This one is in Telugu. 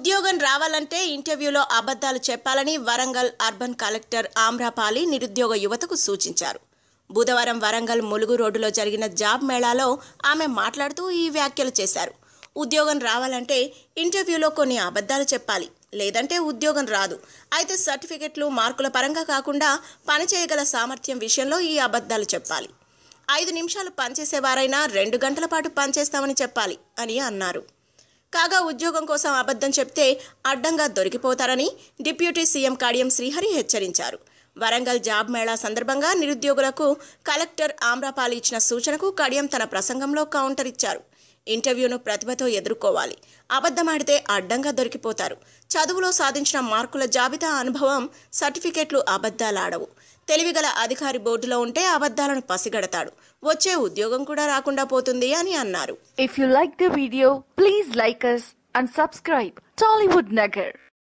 ఉద్యోగం రావాలంటే ఇంటర్వ్యూలో అబద్ధాలు చెప్పాలని వరంగల్ అర్బన్ కలెక్టర్ ఆమ్రాపాలి నిరుద్యోగ యువతకు సూచించారు. బుధవారం వరంగల్ ములుగు రోడ్డులో జరిగిన జాబ్ మేళాలో ఆమె మాట్లాడుతూ ఈ వ్యాఖ్యలు చేశారు. ఉద్యోగం రావాలంటే ఇంటర్వ్యూలో కొన్ని అబద్ధాలు చెప్పాలి లేదంటే ఉద్యోగం రాదు. అయితే సర్టిఫికెట్లు మార్కుల పరంగా కాకుండా పనిచేయగల సామర్థ్యం విషయంలో ఈ అబద్ధాలు చెప్పాలి. ఐదు నిమిషాలు పనిచేసేవారైనా రెండు గంటల పాటు పనిచేస్తామని చెప్పాలి అని అన్నారు. కాగా ఉద్యోగం కోసం అబద్ధం చెప్తే అడ్డంగా దొరికిపోతారని డిప్యూటీ సీఎం కాడియం శ్రీహరి హెచ్చరించారు. వరంగల్ జాబ్ మేళా సందర్భంగా నిరుద్యోగులకు కలెక్టర్ ఆమ్రపాలి ఇచ్చిన సూచనకు కడియం తన ప్రసంగంలో కౌంటర్ ఇచ్చారు. ఇంటర్వ్యూను ప్రతిభతో ఎదుర్కోవాలి. అబద్ధమాడితే అడ్డంగా దొరికిపోతారు. చదువులో సాధించిన మార్కుల జాబితా అనుభవం సర్టిఫికెట్లు అబద్ధాలాడవు. తెలివిగల అధికారి బోర్డులో ఉంటే అబద్ధాలను పసిగడతాడు. వచ్చే ఉద్యోగం కూడా రాకుండా పోతుంది అని అన్నారు. If you like the video please like us and subscribe Tollywood Nagar